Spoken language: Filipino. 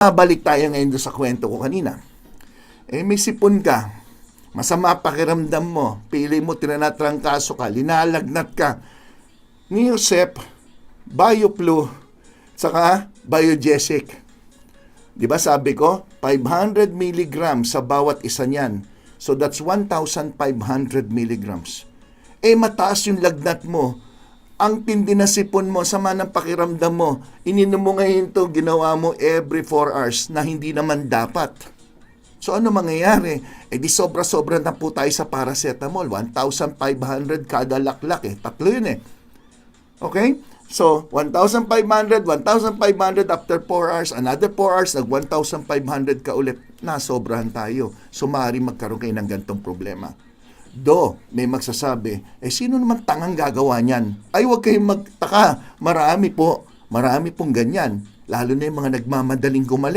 Balik tayo ngayon sa kwento ko kanina. Eh, may sipon ka. Masama pakiramdam mo. Pili mo, tinanatrangkaso ka. Linalagnat ka. Ni Josep, Bioflu, saka Biogesic. Di ba sabi ko, 500 milligrams sa bawat isa niyan. So that's 1,500 milligrams. Eh mataas yung lagnat mo. Ang tindi na sipon mo, sama ng pakiramdam mo. Ininom mo ngayon to, ginawa mo every 4 hours na hindi naman dapat. So ano mangyayari? Eh di sobra-sobra na po tayo sa paracetamol. 1,500 kada laklak eh. Tatlo yun eh. Okay? So, 1,500, 1,500 after 4 hours, another 4 hours, nag 1,500 ka ulit, nasobrahan tayo. So, maaari magkaroon kayo ng gantong problema. Do, may magsasabi, eh sino naman tangang gagawa niyan? Ay, huwag kayong magtaka. Marami po. Marami pong ganyan. Lalo na yung mga nagmamadaling gumaling.